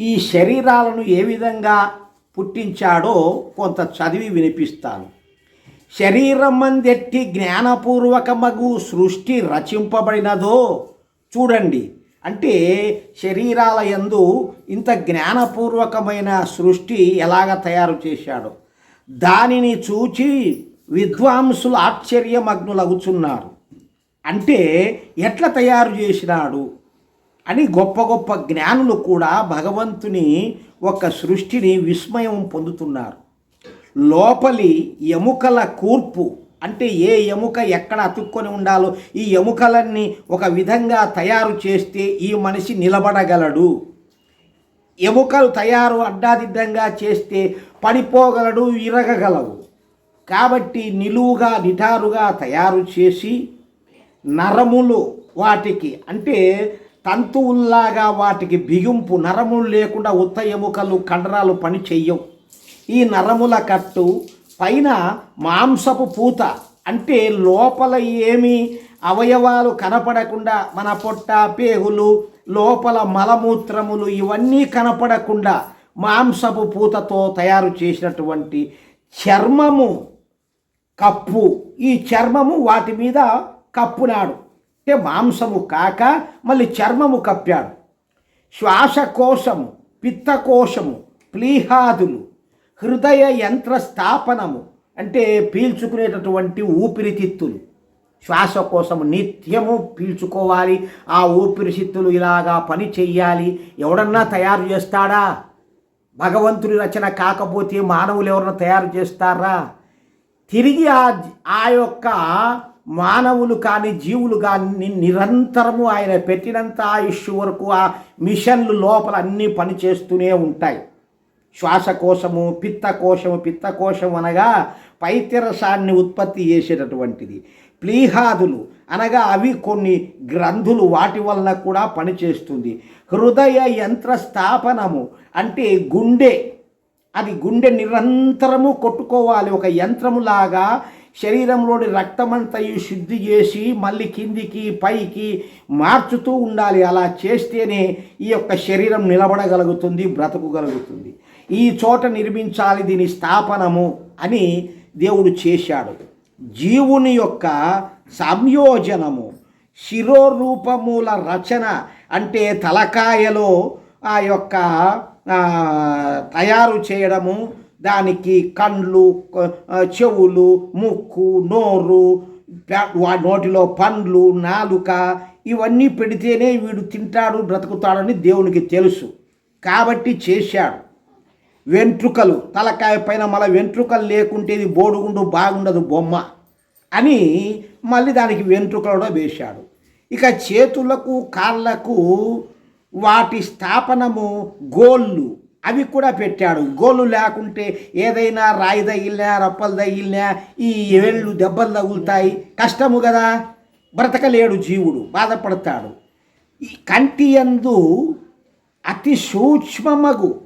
ఈ శరీరాలను ఏ విధంగా పుట్టించాడో కొంత చదివి వినిపిస్తాను. శరీరం మందెట్టి జ్ఞానపూర్వకమగు సృష్టి రచింపబడినదో చూడండి. అంటే శరీరాల యందు ఇంత జ్ఞానపూర్వకమైన సృష్టి ఎలాగ తయారు చేశాడో. దానిని చూచి విద్వాంసులు ఆశ్చర్యమగ్నులగుచున్నారు. అంటే ఎట్లా తయారు చేసినాడు? అని గొప్ప గొప్ప జ్ఞానులు కూడా భగవంతుని ఒక సృష్టిని విస్మయం పొందుతున్నారు. లోపలి ఎముకల కూర్పు అంటే ఏ ఎముక ఎక్కడ అతుక్కొని ఉండాలో ఈ ఎముకలన్నీ ఒక విధంగా తయారు చేస్తే ఈ మనిషి నిలబడగలడు. ఎముకలు తయారు అడ్డాదిడ్డంగా చేస్తే పడిపోగలడు ఇరగగలవు కాబట్టి నిలువుగా నిటారుగా తయారు చేసి నరములు వాటికి అంటే తంతువుల్లాగా వాటికి బిగింపు నరములు లేకుండా ఉత్త ఎముకలు కండరాలు పని చెయ్యవు. ఈ నరముల కట్టు పైన మాంసపు పూత అంటే లోపల ఏమి అవయవాలు కనపడకుండా మన పొట్ట పేగులు లోపల మలమూత్రములు ఇవన్నీ కనపడకుండా మాంసపు పూతతో తయారు చేసినటువంటి చర్మము కప్పు. ఈ చర్మము వాటి మీద కప్పునాడు అంటే మాంసము కాక మళ్ళీ చర్మము కప్పాడు. శ్వాసకోశము పిత్తకోశము ప్లీహాదులు హృదయ యంత్ర స్థాపనము అంటే పీల్చుకునేటటువంటి ఊపిరితిత్తులు. శ్వాసకోశము నిత్యము పీల్చుకోవాలి ఆ ఊపిరితిత్తులు ఇలాగా పని చెయ్యాలి. ఎవడన్నా తయారు చేస్తాడా? భగవంతుడి రచన కాకపోతే మానవులు ఎవరన్నా తయారు చేస్తారా? తిరిగి ఆ ఆ యొక్క మానవులు కానీ జీవులు కానీ నిరంతరము ఆయన పెట్టినంత ఆయుష్ వరకు ఆ మిషన్లు లోపల అన్నీ పనిచేస్తూనే ఉంటాయి. శ్వాసకోశము పిత్తకోశము పిత్తకోశం అనగా పైత్యరసాన్ని ఉత్పత్తి చేసేటటువంటిది. ప్లీహాదులు అనగా అవి కొన్ని గ్రంథులు వాటి వలన కూడా పనిచేస్తుంది. హృదయ యంత్ర స్థాపనము అంటే గుండె. అది గుండె నిరంతరము కొట్టుకోవాలి ఒక యంత్రములాగా శరీరంలోని రక్తమంతయు శుద్ధి చేసి మళ్ళీ కిందికి పైకి మార్చుతూ ఉండాలి. అలా చేస్తేనే ఈ యొక్క శరీరం నిలబడగలుగుతుంది బ్రతకగలుగుతుంది. ఈ చోట నిర్మించాలి దీని స్థాపనము అని దేవుడు చేశాడు. జీవుని యొక్క సంయోజనము శిరోరూపముల రచన అంటే తలకాయలో ఆ యొక్క తయారు చేయడము దానికి కండ్లు చెవులు ముక్కు నోరు నోటిలో పండ్లు నాలుక ఇవన్నీ పెడితేనే వీడు తింటాడు బ్రతుకుతాడని దేవునికి తెలుసు. కాబట్టి చేశాడు. వెంట్రుకలు తలకాయ పైన మళ్ళీ వెంట్రుకలు లేకుంటే ఇది బోడుగుండు బాగుండదు బొమ్మ అని మళ్ళీ దానికి వెంట్రుకలు కూడా వేశాడు. ఇక చేతులకు కాళ్ళకు వాటి స్థాపనము గోళ్ళు. అవి కూడా పెట్టాడు. గోలు లేకుంటే ఏదైనా రాయి తగిలినా రప్పలు తగిలినా ఈ వేళ్ళు దెబ్బలు తగులుతాయి. కష్టము కదా. బ్రతకలేడు జీవుడు. బాధపడతాడు. ఈ కంటి యందు అతి సూక్ష్మమగు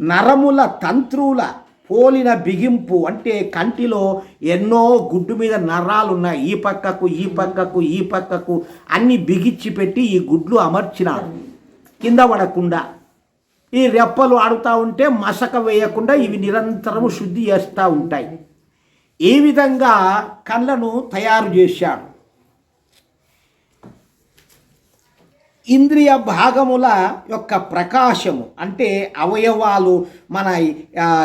నరముల తంత్రుల పోలిన బిగింపు అంటే కంటిలో ఎన్నో గుడ్డు మీద నరాలు ఉన్నాయి ఈ పక్కకు ఈ పక్కకు ఈ పక్కకు అన్ని బిగిచ్చి పెట్టి ఈ గుడ్లు అమర్చినాడు. కింద పడకుండా ఈ రెప్పలు ఆడుతూ ఉంటే మసక వేయకుండా ఇవి నిరంతరము శుద్ధి చేస్తూ ఉంటాయి. ఈ విధంగా కళ్ళను తయారు చేశాడు. ఇంద్రియ భాగముల యొక్క ప్రకాశము అంటే అవయవాలు మన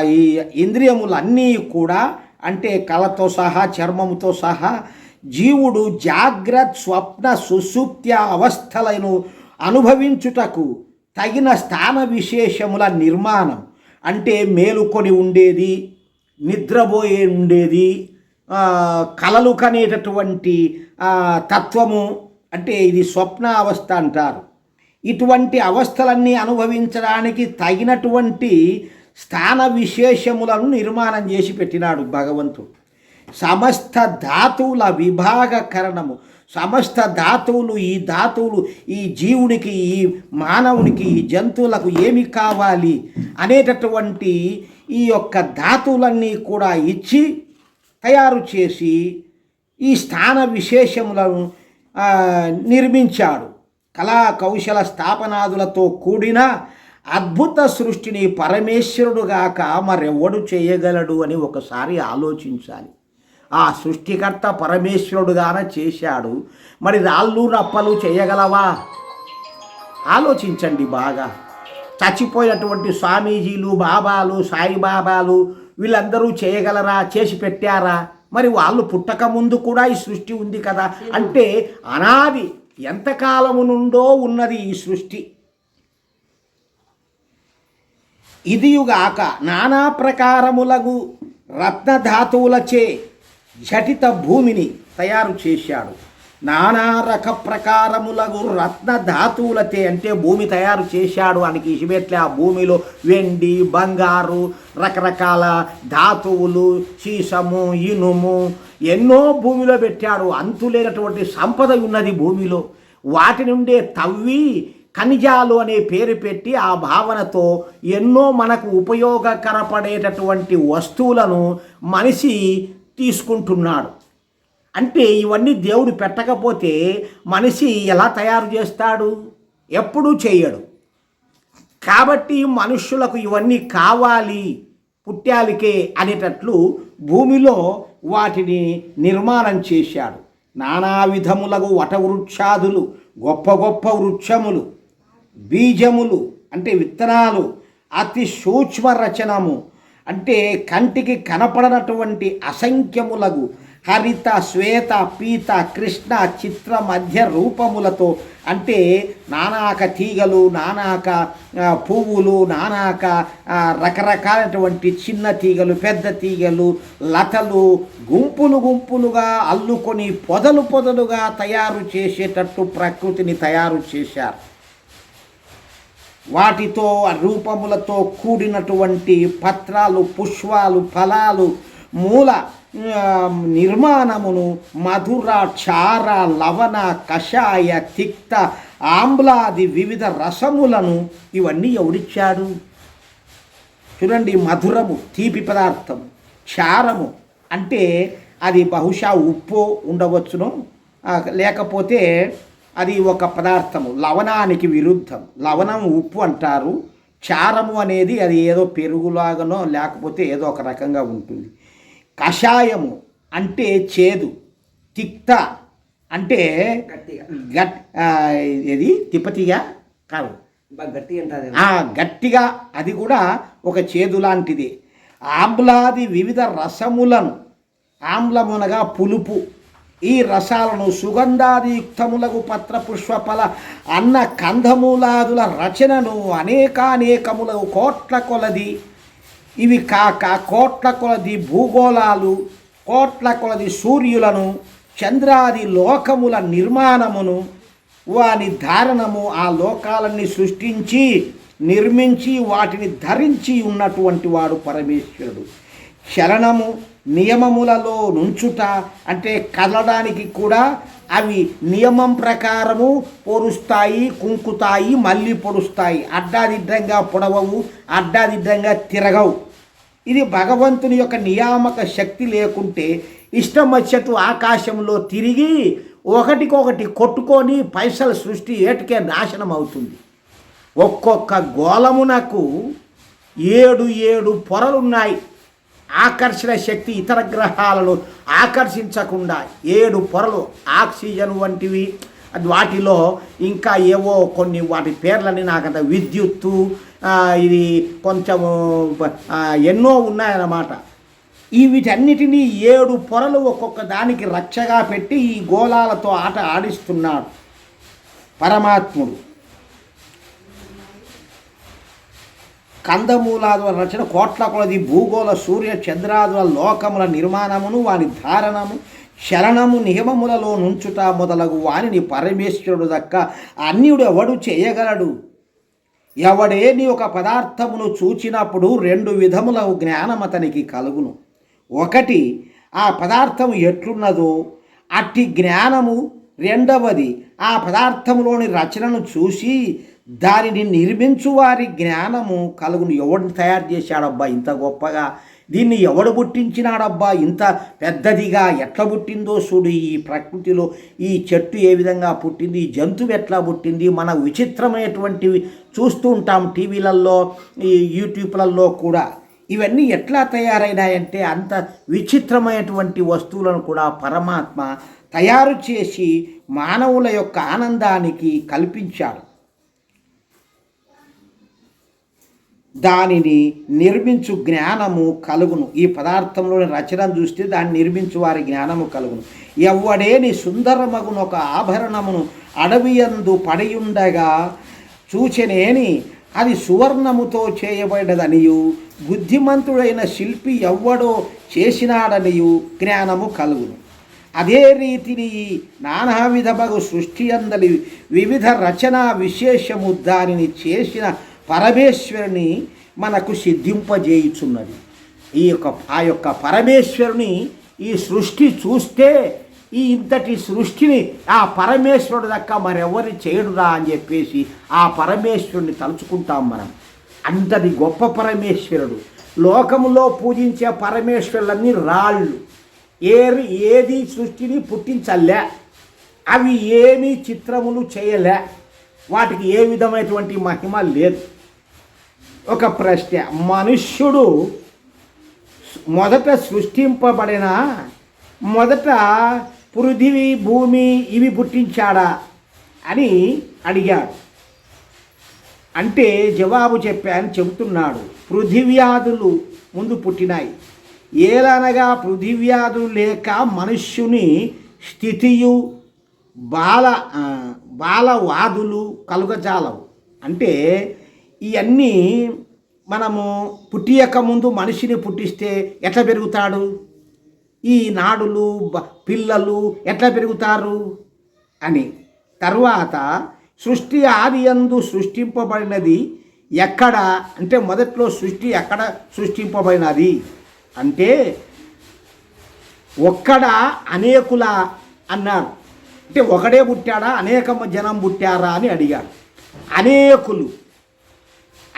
ఈ ఇంద్రియములు అన్నీ కూడా అంటే కళతో సహా చర్మముతో సహా జీవుడు జాగ్రత్త స్వప్న సుసుప్త్య అవస్థలను అనుభవించుటకు తగిన స్థాన విశేషముల నిర్మాణం. అంటే మేలుకొని ఉండేది నిద్రపోయే ఉండేది కలలు కనేటటువంటి తత్వము. అంటే ఇది స్వప్న అవస్థ అంటారు. ఇటువంటి అవస్థలన్నీ అనుభవించడానికి తగినటువంటి స్థాన విశేషములను నిర్మాణం చేసి పెట్టినాడు భగవంతుడు. సమస్త ధాతువుల విభాగకరణము. సమస్త ధాతువులు ఈ ధాతువులు ఈ జీవునికి ఈ మానవునికి ఈ జంతువులకు ఏమి కావాలి అనేటటువంటి ఈ యొక్క ధాతువులన్నీ కూడా ఇచ్చి తయారు చేసి ఈ స్థాన విశేషములను నిర్మించాడు. కళా కౌశల స్థాపనాదులతో కూడిన అద్భుత సృష్టిని పరమేశ్వరుడుగాక మరెవడు చేయగలడు అని ఒకసారి ఆలోచించాలి. ఆ సృష్టికర్త పరమేశ్వరుడుగాన చేశాడు. మరి రాళ్ళు రప్పలు చేయగలవా? ఆలోచించండి బాగా. చచ్చిపోయినటువంటి స్వామీజీలు బాబాలు సాయిబాబాలు వీళ్ళందరూ చేయగలరా? చేసి పెట్టారా? మరి వాళ్ళు పుట్టక ముందు కూడా ఈ సృష్టి ఉంది కదా. అంటే అనాది ఎంతకాలము నుండో ఉన్నది ఈ సృష్టి. ఇదియుగాక నానా ప్రకారములగు రత్నధాతువులచే జటిత భూమిని తయారు చేశాడు. నానా రక ప్రకారములగు రత్న ధాతువులతే అంటే భూమి తయారు చేశాడు అని ఇసిపెట్లే ఆ భూమిలో వెండి బంగారు రకరకాల ధాతువులు సీసము ఇనుము ఎన్నో భూమిలో పెట్టాడు. అంతులేనటువంటి సంపద ఉన్నది భూమిలో. వాటి నుండే తవ్వి ఖనిజాలు అనే పేరు పెట్టి ఆ భావనతో ఎన్నో మనకు ఉపయోగకరపడేటటువంటి వస్తువులను మనిషి తీసుకుంటున్నాడు. అంటే ఇవన్నీ దేవుడు పెట్టకపోతే మనిషి ఎలా తయారు చేస్తాడు? ఎప్పుడూ చేయడు. కాబట్టి మనుష్యులకు ఇవన్నీ కావాలి పుట్టాలికే అనేటట్లు భూమిలో వాటిని నిర్మాణం చేశాడు. నానా విధములకు వటవృక్షాదులు గొప్ప గొప్ప వృక్షములు బీజములు అంటే విత్తనాలు అతి సూక్ష్మ రచనము అంటే కంటికి కనపడనటువంటి అసంఖ్యములగు హరిత శ్వేత పీత కృష్ణ చిత్ర మధ్య రూపములతో అంటే నానాక తీగలు నానాక పువ్వులు నానాక రకరకాలైనటువంటి చిన్న తీగలు పెద్ద తీగలు లతలు గుంపులు గుంపులుగా అల్లుకొని పొదలు పొదలుగా తయారు చేసేటట్టు ప్రకృతిని తయారు చేశారు. వాటితో రూపములతో కూడినటువంటి పత్రాలు పుష్పాలు ఫలాలు మూల నిర్మాణమును మధుర క్షార లవణ కషాయ తిక్త ఆమ్లాది వివిధ రసములను ఇవన్నీ ఎవడిచ్చాడు? చూడండి మధురము తీపి పదార్థం క్షారము అంటే అది బహుశా ఉప్పు ఉండవచ్చును. లేకపోతే అది ఒక పదార్థము. లవణానికి విరుద్ధం. లవణం ఉప్పు అంటారు. క్షారము అనేది అది ఏదో పెరుగులాగానో లేకపోతే ఏదో ఒక రకంగా ఉంటుంది. కషాయము అంటే చేదు. తిక్త అంటే గట్టిగా. గట్ ఆ, ఇది తిప్పతిగా? కాదు. గట్టి గట్టిగా అది కూడా ఒక చేదు లాంటిది. ఆమ్లాది వివిధ రసములను ఆమ్లమునగా పులుపు ఈ రసాలను సుగంధాదియుక్తములకు పత్ర పుష్పఫల అన్న కందమూలాదుల రచనను అనేకానేకములకు కోట్ల కొలది. ఇవి కాక కోట్ల కొలది భూగోళాలు కోట్ల కొలది సూర్యులను చంద్రాది లోకముల నిర్మాణమును వాని ధారణము ఆ లోకాలన్నీ సృష్టించి నిర్మించి వాటిని ధరించి ఉన్నటువంటి వాడు పరమేశ్వరుడు. శరణము నియమములలో నుంచుట అంటే కదలడానికి కూడా అవి నియమం ప్రకారము పొరుస్తాయి కుంకుతాయి మళ్ళీ పొడుస్తాయి అడ్డాదిడ్డంగా పొడవవు అడ్డాదిడ్డంగా తిరగవు. ఇది భగవంతుని యొక్క నియామక శక్తి లేకుంటే ఇష్టం వచ్చేట్టు ఆకాశంలో తిరిగి ఒకటికొకటి కొట్టుకొని పైసల సృష్టి ఏటికే నాశనం అవుతుంది ఒక్కొక్క గోళమునకు ఏడు ఏడు పొరలున్నాయి. ఆకర్షణ శక్తి ఇతర గ్రహాలను ఆకర్షించకుండా ఏడు పొరలు ఆక్సిజన్ వంటివి. వాటిలో ఇంకా ఏవో కొన్ని వాటి పేర్లని నాకంత విద్యుత్తు ఇది కొంచెము ఎన్నో ఉన్నాయన్నమాట. ఈ వీటన్నిటినీ ఏడు పొరలు ఒక్కొక్క దానికి రక్షగా పెట్టి ఈ గోళాలతో ఆట ఆడిస్తున్నాడు పరమాత్ముడు. కందమూలాదుల రచన కోట్ల కొలది భూగోళ సూర్య చంద్రాదుల లోకముల నిర్మాణమును వాని ధారణము శరణము నియమములలో నుంచుట మొదలగు వానిని పరమేశ్వరుడు దక్క అన్యుడు ఎవడు చేయగలడు ఎవడేని ఒక పదార్థమును చూచినప్పుడు రెండు విధముల జ్ఞానం అతనికి కలుగును. ఒకటి ఆ పదార్థము ఎట్లున్నదో అట్టి జ్ఞానము రెండవది ఆ పదార్థములోని రచనను చూసి దానిని నిర్మించు వారి జ్ఞానము కలుగును. ఎవడిని తయారు చేశాడబ్బా? ఇంత గొప్పగా. దీన్ని ఎవడు పుట్టించినాడబ్బా? ఇంత పెద్దదిగా ఎట్లా పుట్టిందో చూడు. ఈ ప్రకృతిలో ఈ చెట్టు ఏ విధంగా పుట్టింది? ఈ జంతువు ఎట్లా పుట్టింది? మన విచిత్రమైనటువంటివి చూస్తూ ఉంటాం టీవీలలో ఈ యూట్యూబ్లలో కూడా. ఇవన్నీ ఎట్లా తయారైనాయంటే అంత విచిత్రమైనటువంటి వస్తువులను కూడా పరమాత్మ తయారు చేసి మానవుల యొక్క ఆనందానికి కల్పించాడు. దానిని నిర్మించు జ్ఞానము కలుగును. ఈ పదార్థంలోని రచన చూస్తే దాన్ని నిర్మించు వారి జ్ఞానము కలుగును. ఎవ్వడేని సుందరమగును ఒక ఆభరణమును అడవియందు పడియుండగా చూచెనేని అది సువర్ణముతో చేయబడినదనియు బుద్ధిమంతుడైన శిల్పి ఎవ్వడో చేసినాడనియు జ్ఞానము కలుగును. అదే రీతిని నానా విధమగు సృష్టి అందలి వివిధ రచనా విశేషము దానిని చేసిన పరమేశ్వరుని మనకు సిద్ధింపజేయుచున్నది. ఈ యొక్క ఆ యొక్క పరమేశ్వరుని ఈ సృష్టి చూస్తే ఈ ఇంతటి సృష్టిని ఆ పరమేశ్వరుడు దక్క మరెవరి చేయడురా అని చెప్పేసి ఆ పరమేశ్వరుని తలుచుకుంటాం మనం. అంతటి గొప్ప పరమేశ్వరుడు. లోకంలో పూజించే పరమేశ్వరులన్నీ రాళ్ళు. ఏరి ఏది సృష్టిని పుట్టించలే. అవి ఏమీ చిత్రములు చేయలే. వాటికి ఏ విధమైనటువంటి మహిమ లేదు. ఒక ప్రశ్న. మనుష్యుడు మొదట సృష్టింపబడిన మొదట పృథివీ భూమి ఇవి పుట్టించాడా అని అడిగాడు. అంటే జవాబు చెప్పాను చెబుతున్నాడు. పృథివ్యాధులు ముందు పుట్టినాయి. ఏలనగా పృథివ్యాధులు లేక మనుష్యుని స్థితియు బాల బాలవాదులు కలుగజాలవు. అంటే ఇవన్నీ మనము పుట్టియక ముందు మనిషిని పుట్టిస్తే ఎట్లా పెరుగుతాడు? ఈ నాడులు బ- పిల్లలు ఎట్లా పెరుగుతారు? అని. తర్వాత సృష్టి ఆదియందు సృష్టింపబడినది ఎక్కడ? అంటే మొదట్లో సృష్టి ఎక్కడ సృష్టింపబడినది? అంటే ఒక్కడ అనేకుల అన్నారు. అంటే ఒకడే పుట్టాడా? అనేక జనం పుట్టారా? అని అడిగాడు అనేకులు.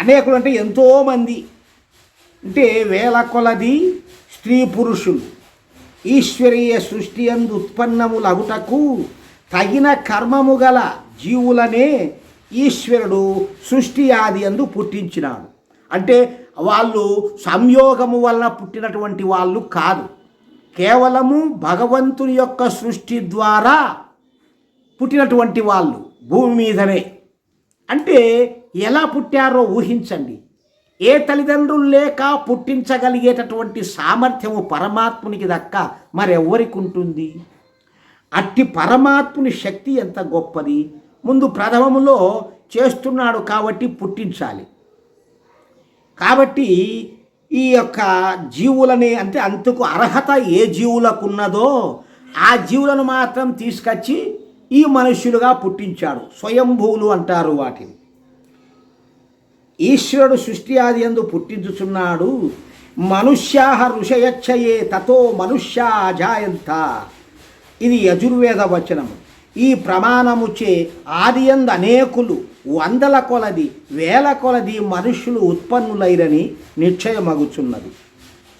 అనేకులు అంటే ఎంతోమంది. అంటే వేల కొలది స్త్రీ పురుషులు. ఈశ్వరీయ సృష్టి అందు ఉత్పన్నములగుటకు తగిన కర్మము గల జీవులనే ఈశ్వరుడు సృష్టి ఆది అందు పుట్టించినాడు. అంటే వాళ్ళు సంయోగము వలన పుట్టినటువంటి వాళ్ళు కాదు. కేవలము భగవంతుని యొక్క సృష్టి ద్వారా పుట్టినటువంటి వాళ్ళు భూమి మీదనే. అంటే ఎలా పుట్టారో ఊహించండి. ఏ తల్లిదండ్రులు లేక పుట్టించగలిగేటటువంటి సామర్థ్యము పరమాత్మునికి దక్క మరెవరికి ఉంటుంది? అట్టి పరమాత్ముని శక్తి ఎంత గొప్పది? ముందు ప్రథమములో చేస్తున్నాడు కాబట్టి పుట్టించాలి. కాబట్టి ఈ యొక్క జీవులని అంటే అంతకు అర్హత ఏ జీవులకు ఉన్నదో ఆ జీవులను మాత్రం తీసుకొచ్చి ఈ మనుష్యులుగా పుట్టించాడు. స్వయంభూవులు అంటారు వాటిని. ఈశ్వరుడు సృష్టి ఆది ఎందు పుట్టించుచున్నాడు. మనుష్యా ఋషయచ్చయే తతో మనుష్యా అజాయంత ఇది యజుర్వేద వచనము. ఈ ప్రమాణముచే ఆదియందు అనేకులు వందల కొలది వేల కొలది మనుష్యులు ఉత్పన్నులైరని నిశ్చయమగుచున్నది.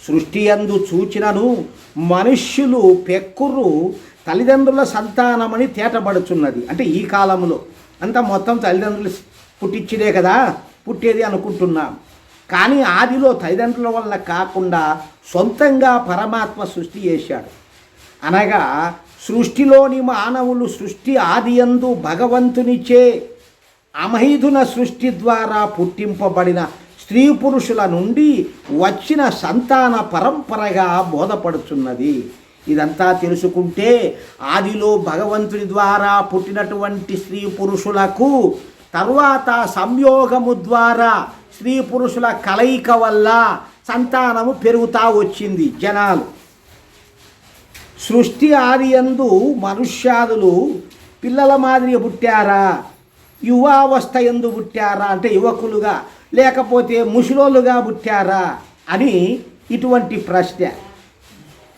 సృష్టి అందు చూచినను మనుష్యులు పెక్కురు తల్లిదండ్రుల సంతానమని తేటపడుచున్నది అంటే ఈ కాలంలో అంతా మొత్తం తల్లిదండ్రులు పుట్టించిదే కదా? పుట్టేది అనుకుంటున్నాం. కానీ ఆదిలో తల్లిదండ్రుల వల్ల కాకుండా సొంతంగా పరమాత్మ సృష్టి చేశాడు. అనగా సృష్టిలోని మానవులు సృష్టి ఆదియందు భగవంతునిచే అమహిధున సృష్టి ద్వారా పుట్టింపబడిన స్త్రీ పురుషుల నుండి వచ్చిన సంతాన పరంపరగా బోధపడుచున్నది. ఇదంతా తెలుసుకుంటే ఆదిలో భగవంతుని ద్వారా పుట్టినటువంటి స్త్రీ పురుషులకు తర్వాత సంయోగము ద్వారా స్త్రీ పురుషుల కలయిక వల్ల సంతానము పెరుగుతా వచ్చింది జనాలు. సృష్టి ఆదియందు మనుష్యాదులు పిల్లల మాదిరి పుట్టారా? యువావస్థ ఎందు పుట్టారా? అంటే యువకులుగా లేకపోతే ముసలోళ్ళుగా పుట్టారా? అని ఇటువంటి ప్రశ్న.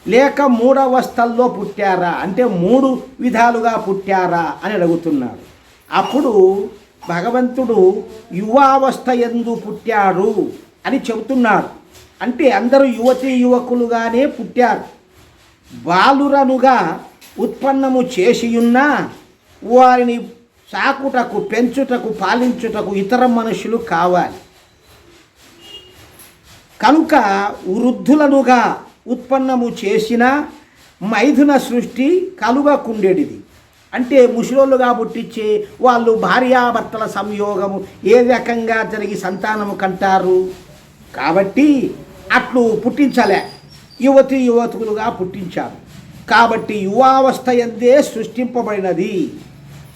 లేక మూడవస్థల్లో పుట్టారా? అంటే మూడు విధాలుగా పుట్టారా? అని అడుగుతున్నాడు అప్పుడు భగవంతుడు యువావస్థ ఎందు పుట్టాడు అని చెబుతున్నాడు అంటే అందరూ యువతి యువకులుగానే పుట్టారు. బాలురనుగా ఉత్పన్నము చేసియున్నా వారిని సాకుటకు పెంచుటకు పాలించుటకు ఇతర మనుషులు కావాలి. కనుక వృద్ధులనుగా ఉత్పన్నము చేసిన మైథున సృష్టి కలుగకుండేటిది అంటే ముసలోళ్ళుగా పుట్టించే వాళ్ళు భార్యాభర్తల సంయోగము ఏ రకంగా జరిగి సంతానము కంటారు? కాబట్టి అట్లు పుట్టించలే. యువతి యువతులుగా పుట్టించారు. కాబట్టి యువావస్థ ఎందే సృష్టింపబడినది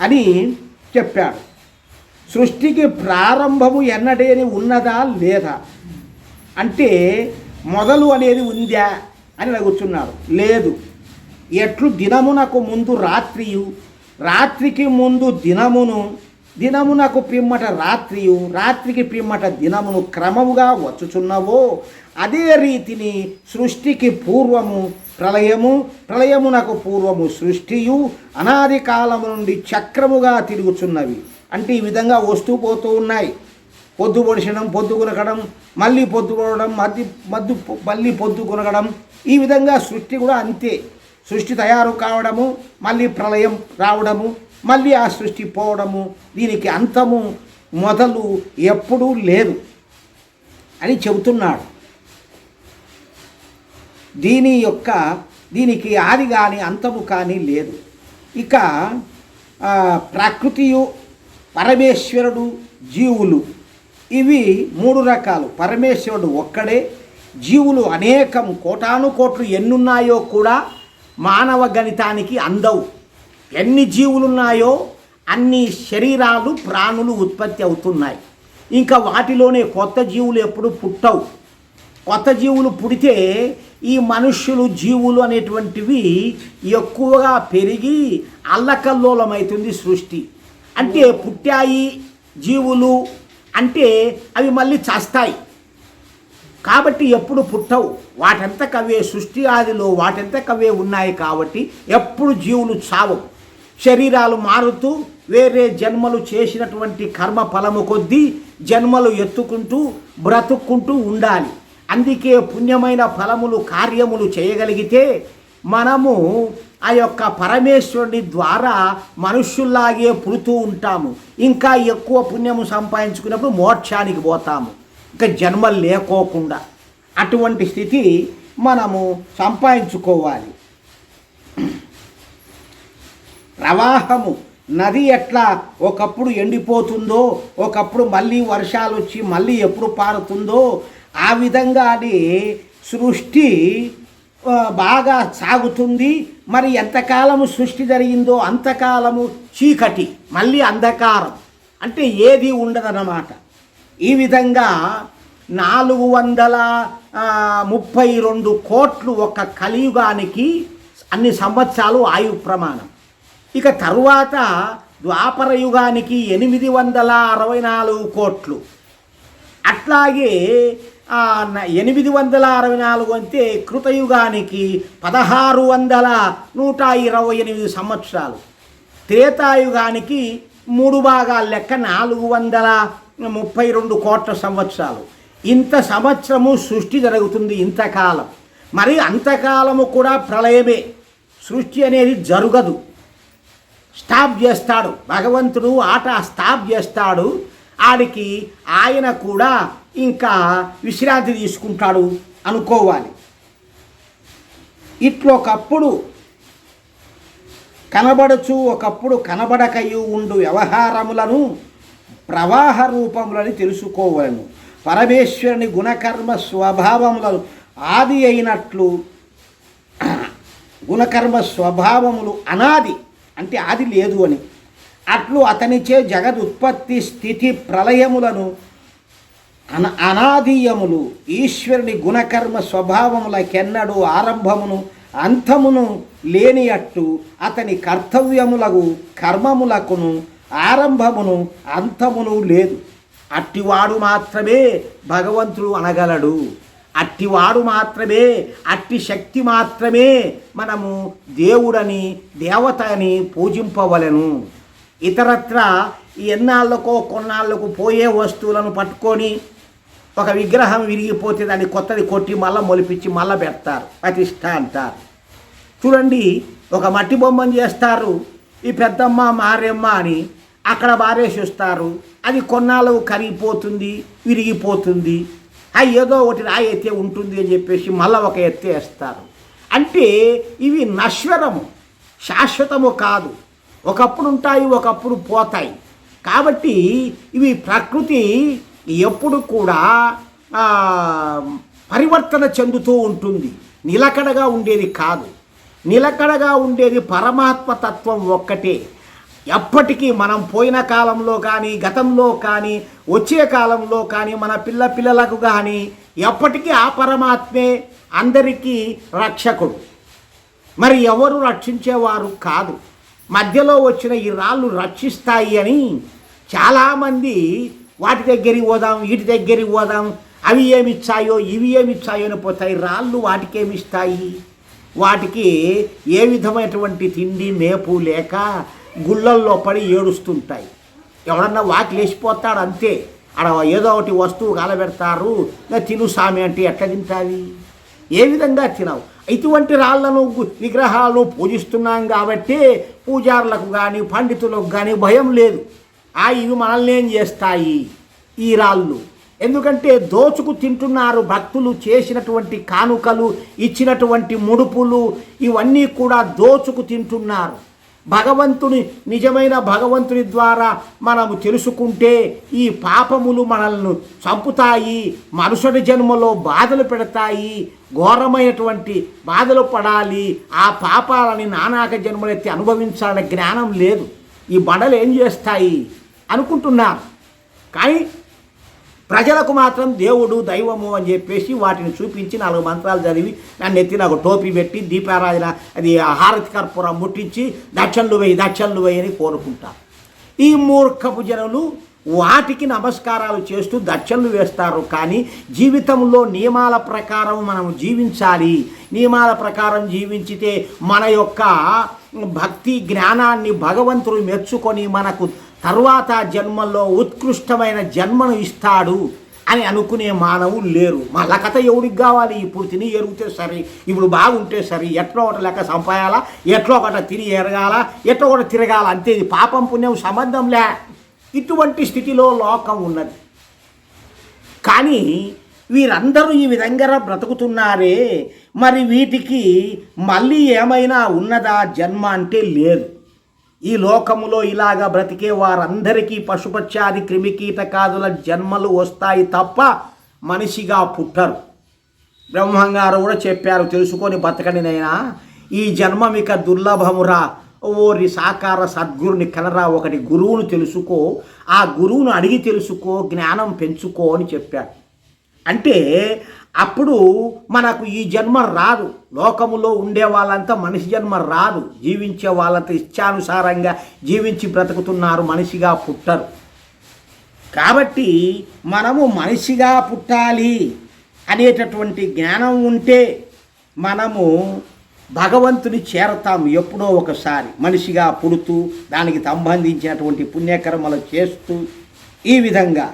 అని చెప్పాడు. సృష్టికి ప్రారంభము ఎన్నడేని ఉన్నదా లేదా? అంటే మొదలు అనేది ఉందా అని అడుగుతున్నారు. లేదు. ఎట్లు దినమునకు ముందు రాత్రియు రాత్రికి ముందు దినమును దినమునకు పిమ్మట రాత్రియు రాత్రికి పిమ్మట దినమును క్రమముగా వచ్చుచున్నవో అదే రీతిని సృష్టికి పూర్వము ప్రళయము ప్రళయమునకు పూర్వము సృష్టియు అనాది కాలము నుండి చక్రముగా తిరుగుచున్నవి. అంటే ఈ విధంగా వస్తూ పోతూ ఉన్నాయి. పొద్దు పొడిచడం పొద్దు కొనకడం మళ్ళీ పొద్దు కొనడం మధ్య మద్దు మళ్ళీ పొద్దు కొనగడం ఈ విధంగా సృష్టి కూడా అంతే. సృష్టి తయారు కావడము మళ్ళీ ప్రళయం రావడము మళ్ళీ ఆ సృష్టి పోవడము దీనికి అంతము మొదలు ఎప్పుడూ లేదు అని చెబుతున్నాడు. దీని యొక్క దీనికి ఆది కానీ అంతము కానీ లేదు. ఇక ఆ, ప్రకృతియు పరమేశ్వరుడు జీవులు ఇవి మూడు రకాలు. పరమేశ్వరుడు ఒక్కడే జీవులు అనేకం కోటాను కోట్లు ఎన్నున్నాయో కూడా మానవ గణితానికి అందవు. ఎన్ని జీవులున్నాయో అన్ని శరీరాలు ప్రాణులు ఉత్పత్తి అవుతున్నాయి. ఇంకా వాటిలోనే కొత్త జీవులు ఎప్పుడు పుట్టవు. కొత్త జీవులు పుడితే ఈ మనుష్యులు జీవులు అనేటువంటివి ఎక్కువగా పెరిగి అల్లకల్లోలమవుతుంది సృష్టి. అంటే పుట్టాయి జీవులు అంటే అవి మళ్ళీ చస్తాయి. కాబట్టి ఎప్పుడు పుట్టవు. వాటంతకవే సృష్టి ఆదిలో వాటంతకవే ఉన్నాయి కాబట్టి ఎప్పుడు జీవులు చావవు. శరీరాలు మారుతూ వేరే జన్మలు చేసినటువంటి కర్మ ఫలము కొద్దీ జన్మలు ఎత్తుకుంటూ బ్రతుక్కుంటూ ఉండాలి. అందుకే పుణ్యమైన ఫలములు కార్యములు చేయగలిగితే మనము ఆ యొక్క పరమేశ్వరుని ద్వారా మనుష్యుల్లాగే పుడుతూ ఉంటాము. ఇంకా ఎక్కువ పుణ్యము సంపాదించుకున్నప్పుడు మోక్షానికి పోతాము. ఇంకా జన్మ లేకోకుండా అటువంటి స్థితి మనము సంపాదించుకోవాలి. ప్రవాహము నది ఎట్లా ఒకప్పుడు ఎండిపోతుందో ఒకప్పుడు మళ్ళీ వర్షాలు వచ్చి మళ్ళీ ఎప్పుడు పారుతుందో ఆ విధంగానే సృష్టి బాగా సాగుతుంది. మరి ఎంతకాలము సృష్టి జరిగిందో అంతకాలము చీకటి మళ్ళీ అంధకారం. అంటే ఏది ఉండదన్నమాట. ఈ విధంగా నాలుగు వందల ముప్పై రెండు కోట్లు ఒక కలియుగానికి అన్ని సంవత్సరాలు ఆయు ప్రమాణం. ఇక తరువాత ద్వాపర యుగానికి ఎనిమిది వందల అరవై నాలుగు కోట్లు. అట్లాగే ఎనిమిది వందల అరవై నాలుగు అంటే కృతయుగానికి పదహారు వందల నూట ఇరవై ఎనిమిది సంవత్సరాలు. త్రేతాయుగానికి మూడు భాగాల లెక్క నాలుగు వందల ముప్పై రెండు కోట్ల సంవత్సరాలు. ఇంత సంవత్సరము సృష్టి జరుగుతుంది ఇంతకాలం. మరి అంతకాలము కూడా ప్రళయమే. సృష్టి అనేది జరగదు. స్టాప్ చేస్తాడు. భగవంతుడు ఆట స్టాప్ చేస్తాడు. ఆడికి ఆయన కూడా ఇంకా విశ్రాంతి తీసుకుంటాడు అనుకోవాలి. ఇట్లొకప్పుడు కనబడుచు ఒకప్పుడు కనబడకయు ఉండు వ్యవహారములను ప్రవాహ రూపములని తెలుసుకోవలను. పరమేశ్వరుని గుణకర్మ స్వభావములను ఆది అయినట్లు గుణకర్మ స్వభావములు అనాది అంటే ఆది లేదు అని. అట్లు అతనిచే జగదుత్పత్తి స్థితి ప్రళయములను అన అనాదీయములు. ఈశ్వరుని గుణకర్మ స్వభావములకెన్నడు ఆరంభమును అంతమును లేని అట్టు అతని కర్తవ్యములకు కర్మములకును ఆరంభమును అంతమును లేదు. అట్టివాడు మాత్రమే భగవంతుడు అనగలడు. అట్టివాడు మాత్రమే అట్టి శక్తి మాత్రమే మనము దేవుడని దేవత అని పూజింపవలెను. ఇతరత్ర ఎన్నాళ్ళకో కొన్నాళ్ళకు పోయే వస్తువులను పట్టుకొని ఒక విగ్రహం విరిగిపోతే దాన్ని కొత్తది కొట్టి మళ్ళీ మొలిపించి మళ్ళీ పెడతారు. ప్రతిష్ట అంటారు. చూడండి ఒక మట్టి బొమ్మను చేస్తారు. ఈ పెద్దమ్మ మారెమ్మ అని అక్కడ బారేసిస్తారు అది కొన్నాళ్ళు కరిగిపోతుంది విరిగిపోతుంది. అవి ఏదో ఒకటి రాయి ఎత్తే ఉంటుంది అని చెప్పేసి మళ్ళీ ఒక ఎత్తే వేస్తారు. అంటే ఇవి నశ్వరము శాశ్వతము కాదు. ఒకప్పుడు ఉంటాయి ఒకప్పుడు పోతాయి. కాబట్టి ఇవి ప్రకృతి ఎప్పుడు కూడా పరివర్తన చెందుతూ ఉంటుంది. నిలకడగా ఉండేది కాదు. నిలకడగా ఉండేది పరమాత్మ తత్వం ఒక్కటే. ఎప్పటికీ మనం పోయిన కాలంలో కానీ గతంలో కానీ వచ్చే కాలంలో కానీ మన పిల్ల పిల్లలకు కానీ ఎప్పటికీ ఆ పరమాత్మే అందరికీ రక్షకుడు. మరి ఎవరు రక్షించేవారు కాదు. మధ్యలో వచ్చిన ఈ రాళ్ళు రక్షిస్తాయి అని చాలామంది వాటి దగ్గరికి పోదాం వీటి దగ్గరికి పోదాం అవి ఏమి ఇచ్చాయో ఇవి ఏమి ఇచ్చాయో అని పోతాయి. రాళ్ళు వాటికి ఏమిస్తాయి వాటికి ఏ విధమైనటువంటి తిండి మేపు లేక గుళ్ళల్లో పడి ఏడుస్తుంటాయి. ఎవడన్నా వాకి లేచిపోతాడు అంతే. ఆడ ఏదో ఒకటి వస్తువు కలబెడతారు. ఇంకా తిను సామి అంటే ఎట్లా తింటావి? ఏ విధంగా తినవు? ఇటువంటి రాళ్ళను విగ్రహాలు విగ్రహాలను పూజిస్తున్నాం కాబట్టి పూజారులకు కానీ పండితులకు కానీ భయం లేదు. ఆ ఇవి మనల్ని ఏం చేస్తాయి? ఈ రాళ్ళు. ఎందుకంటే దోచుకు తింటున్నారు భక్తులు చేసినటువంటి కానుకలు ఇచ్చినటువంటి ముడుపులు ఇవన్నీ కూడా దోచుకు తింటున్నారు. భగవంతుని నిజమైన భగవంతుని ద్వారా మనము తెలుసుకుంటే ఈ పాపములు మనల్ని చంపుతాయి మనుషుడి జన్మలో బాధలు పెడతాయి ఘోరమైనటువంటి బాధలు పడాలి ఆ పాపాలని నానాక జన్మలెత్తి అనుభవించాలనే జ్ఞానం లేదు. ఈ బండలు ఏం చేస్తాయి? అనుకుంటున్నారు. కానీ ప్రజలకు మాత్రం దేవుడు దైవము అని చెప్పేసి వాటిని చూపించి నాలుగు మంత్రాలు చదివి నన్ను ఎత్తి నాకు టోపీ పెట్టి దీపారాధన అది హారతి కర్పూరం ముట్టించి దక్షిణలు వేయి దక్షిణలు వేయి అని కోరుకుంటారు ఈ మూర్ఖపు జనులు వాటికి నమస్కారాలు చేస్తూ దక్షన్లు వేస్తారు కానీ జీవితంలో నియమాల ప్రకారం మనం జీవించాలి. నియమాల ప్రకారం జీవించితే మన యొక్క భక్తి జ్ఞానాన్ని భగవంతుడు మెచ్చుకొని మనకు తర్వాత జన్మల్లో ఉత్కృష్టమైన జన్మను ఇస్తాడు అని అనుకునే మానవులు లేరు. మళ్ళా కథ ఎవడికి కావాలి? ఇప్పుడు తిని ఎరుగుతే సరే. ఇప్పుడు బాగుంటే సరే. ఎట్లా ఒకటి లెక్క సంపాయాలా? ఎట్లా ఒకటి తిని ఎరగాల? ఎట్లా ఒకటి తిరగాల? అంతే. పాపం పుణ్యం సంబంధంలే ఇటువంటి స్థితిలో లోకం ఉన్నది. కానీ వీరందరూ ఈ విధంగా బ్రతుకుతున్నారే. మరి వీటికి మళ్ళీ ఏమైనా ఉన్నదా? జన్మ అంటే లేదు. ఈ లోకములో ఇలాగ బ్రతికే వారందరికీ పశుపక్షాది క్రిమికీటకాదుల జన్మలు వస్తాయి తప్ప మనిషిగా పుట్టరు. బ్రహ్మంగారు కూడా చెప్పారు తెలుసుకొని బతకని నైనా ఈ జన్మ ఇక దుర్లభమురా. ఓరి సాకార సద్గురుని కలరా ఒకటి గురువును తెలుసుకో. ఆ గురువును అడిగి తెలుసుకో జ్ఞానం పెంచుకో అని చెప్పాడు. అంటే అప్పుడు మనకు ఈ జన్మ రాదు. లోకములో ఉండే వాళ్ళంతా మనిషి జన్మ రాదు. జీవించే వాళ్ళంతా ఇచ్చానుసారంగా జీవించి బ్రతుకుతున్నారు మనిషిగా పుట్టరు. కాబట్టి మనము మనిషిగా పుట్టాలి అనేటటువంటి జ్ఞానం ఉంటే మనము భగవంతుని చేరతాం ఎప్పుడో ఒకసారి. మనిషిగా పుడుతూ దానికి సంబంధించినటువంటి పుణ్యకర్మలు చేస్తూ ఈ విధంగా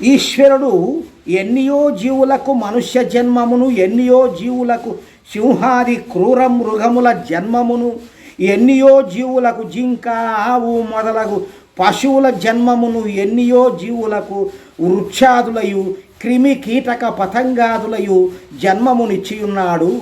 ఈశ్వరుడు ఎన్నియో జీవులకు మనుష్య జన్మమును ఎన్నియో జీవులకు సింహాది క్రూర మృగముల జన్మమును ఎన్నియో జీవులకు జింక ఆవు మొదలగు పశువుల జన్మమును ఎన్నియో జీవులకు వృక్షాదులయు క్రిమి కీటక పతంగాదులయు జన్మమునిచ్చియున్నాడు.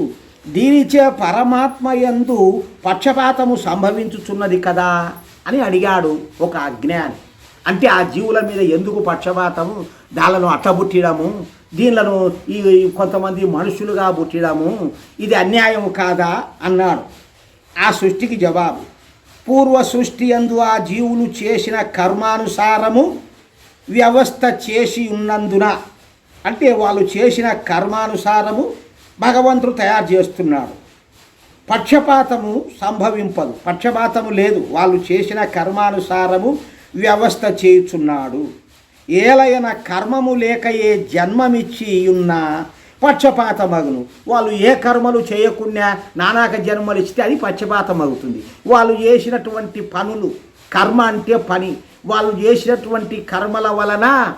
దీనిచే పరమాత్మ ఎందు పక్షపాతము సంభవించుచున్నది కదా అని అడిగాడు ఒక అజ్ఞాని. అంటే ఆ జీవుల మీద ఎందుకు పక్షపాతము? దాళ్ళను అట్టబుట్టడము? దీనిలను ఈ కొంతమంది మనుషులుగా పుట్టడము ఇది అన్యాయం కాదా? అన్నాడు. ఆ సృష్టికి జవాబు పూర్వ సృష్టి అందు ఆ జీవులు చేసిన కర్మానుసారము వ్యవస్థ చేసి ఉన్నందున అంటే వాళ్ళు చేసిన కర్మానుసారము భగవంతుడు తయారు చేస్తున్నాడు. పక్షపాతము సంభవింపదు. పక్షపాతము లేదు. వాళ్ళు చేసిన కర్మానుసారము వ్యవస్థ చేయుచున్నాడు. ఏలయన కర్మము లేక ఏ జన్మమిచ్చి ఉన్న పక్షపాతమగును. వాళ్ళు ఏ కర్మలు చేయకుండా నానాక జన్మలు ఇస్తే అది పక్షపాతం అవుతుంది వాళ్ళు చేసినటువంటి పనులు కర్మ అంటే పని. వాళ్ళు చేసినటువంటి కర్మల వలన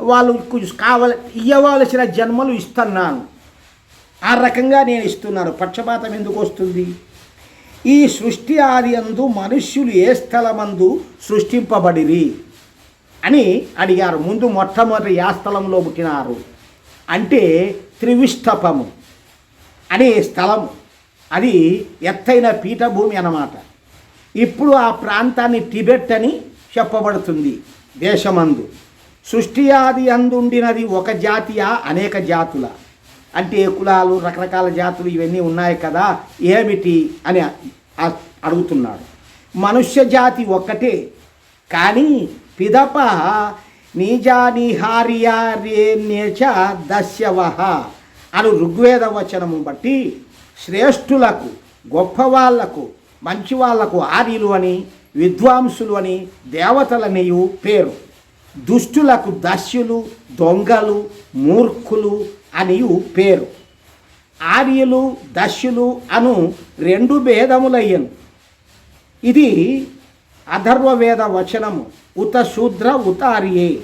వాళ్ళు కావల ఇవ్వవలసిన జన్మలు ఇస్తున్నాను. ఆ రకంగా నేను ఇస్తున్నాను. పక్షపాతం ఎందుకు వస్తుంది? ఈ సృష్టి ఆది మనుష్యులు ఏ స్థలమందు సృష్టింపబడిరి? అని అడిగారు. ముందు మొట్టమొదటి యా స్థలంలో పుట్టినారు. అంటే త్రివిష్టపము అనే స్థలం అది ఎత్తైన పీఠభూమి అన్నమాట. ఇప్పుడు ఆ ప్రాంతాన్ని టిబెట్ అని చెప్పబడుతుంది దేశమందు. సృష్టి ఆది అందుండినది ఒక జాతియా అనేక జాతుల. అంటే కులాలు రకరకాల జాతులు ఇవన్నీ ఉన్నాయి కదా ఏమిటి అని అడుగుతున్నాడు. మనుష్య జాతి ఒక్కటే కానీ పిదప నీజానిహార్యార్యేచ దస్యవహ అను ఋగ్వేద వచనము బట్టి శ్రేష్ఠులకు గొప్పవాళ్ళకు మంచి వాళ్ళకు ఆర్యులు అని విద్వాంసులు అని దేవతలనియు పేరు. దుష్టులకు దస్యులు దొంగలు మూర్ఖులు అనియు పేరు. ఆర్యులు దశ్యులు అను రెండు భేదములయ్యను. ఇది అధర్వవేద వచనము ఉత శూద్ర ఉత ఆర్యే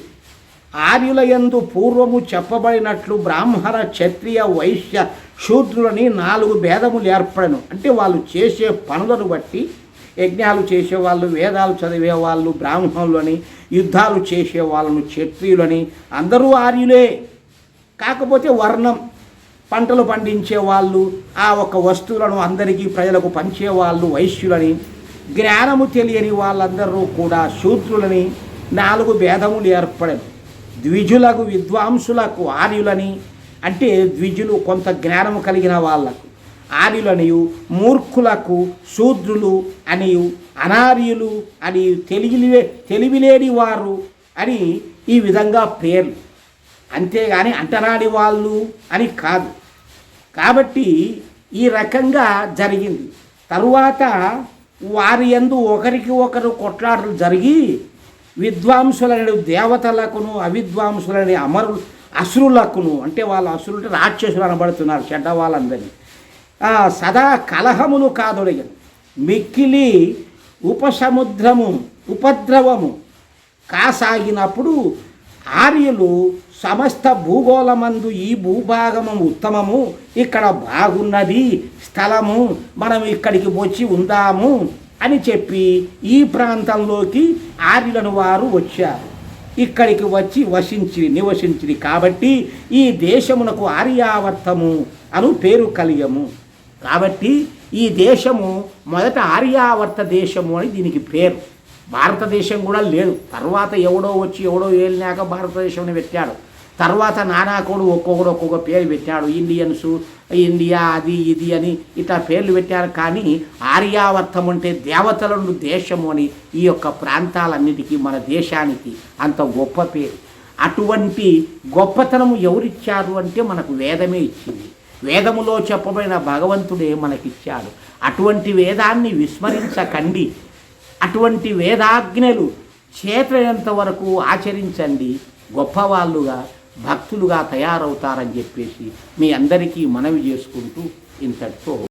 ఆర్యులయందు పూర్వము చెప్పబడినట్లు బ్రాహ్మణ క్షత్రియ వైశ్య శూద్రులని నాలుగు భేదములు ఏర్పడను. అంటే వాళ్ళు చేసే పనులను బట్టి యజ్ఞాలు చేసేవాళ్ళు వేదాలు చదివే వాళ్ళు యుద్ధాలు చేసే వాళ్ళను క్షత్రియులని అందరూ ఆర్యులే. కాకపోతే వర్ణం. పంటలు పండించే వాళ్ళు ఆ ఒక వస్తువులను అందరికీ ప్రజలకు పంచేవాళ్ళు వైశ్యులని జ్ఞానము తెలియని వాళ్ళందరూ కూడా శూద్రులని నాలుగు భేదములు ఏర్పడను ద్విజులకు విద్వాంసులకు ఆర్యులని అంటే ద్విజులు కొంత జ్ఞానము కలిగిన వాళ్ళకు ఆర్యులనియు మూర్ఖులకు శూద్రులు అనియు అనార్యులు అని తెలివిలే తెలివిలేని వారు అని ఈ విధంగా పేర్లు. అంతేగాని అంటరాని వాళ్ళు అని కాదు. కాబట్టి ఈ రకంగా జరిగింది. తరువాత వారి యందు ఒకరికి ఒకరు కొట్లాటలు జరిగి విద్వాంసులని దేవతలకును అవిద్వాంసులని అమరు అసురులకును అంటే వాళ్ళ అసురులు అంటే రాక్షసులు అనబడుతున్నారు చెడ్డ వాళ్ళందరినీ సదా కలహములు కాదొడిగను మిక్కిలి ఉపసముద్రము ఉపద్రవము కాసాగినప్పుడు ఆర్యులు సమస్త భూగోళమందు ఈ భూభాగము ఉత్తమము ఇక్కడ బాగున్నది స్థలము మనం ఇక్కడికి వచ్చి ఉందాము అని చెప్పి ఈ ప్రాంతంలోకి ఆర్యులను వారు వచ్చారు. ఇక్కడికి వచ్చి వసించి నివసించింది కాబట్టి ఈ దేశమునకు ఆర్యావర్తము అను పేరు కలిగము కాబట్టి ఈ దేశము మొదట ఆర్యావర్త దేశము అని దీనికి పేరు. భారతదేశం కూడా లేదు. తర్వాత ఎవడో వచ్చి ఎవడో ఏలినాక భారతదేశంని పెట్టాడు. తర్వాత నానాకోడు ఒక్కొక్కడు ఒక్కొక్క పేరు పెట్టాడు. ఇండియన్స్ ఇండియా అది ఇది అని ఇట్లా పేర్లు పెట్టారు. కానీ ఆర్యావర్తం అంటే దేవతలను దేశము అని ఈ యొక్క ప్రాంతాలన్నిటికీ మన దేశానికి అంత గొప్ప పేరు. అటువంటి గొప్పతనం ఎవరిచ్చారు అంటే మనకు వేదమే ఇచ్చింది. వేదములో చెప్పబడిన భగవంతుడే మనకిచ్చాడు. అటువంటి వేదాన్ని విస్మరించకండి. అటువంటి వేదాజ్ఞలు చేతనంత వరకు ఆచరించండి. గొప్పవాళ్ళుగా భక్తులుగా తయారవుతారని చెప్పేసి మీ అందరికీ మనవి చేసుకుంటూ ఇంతటితో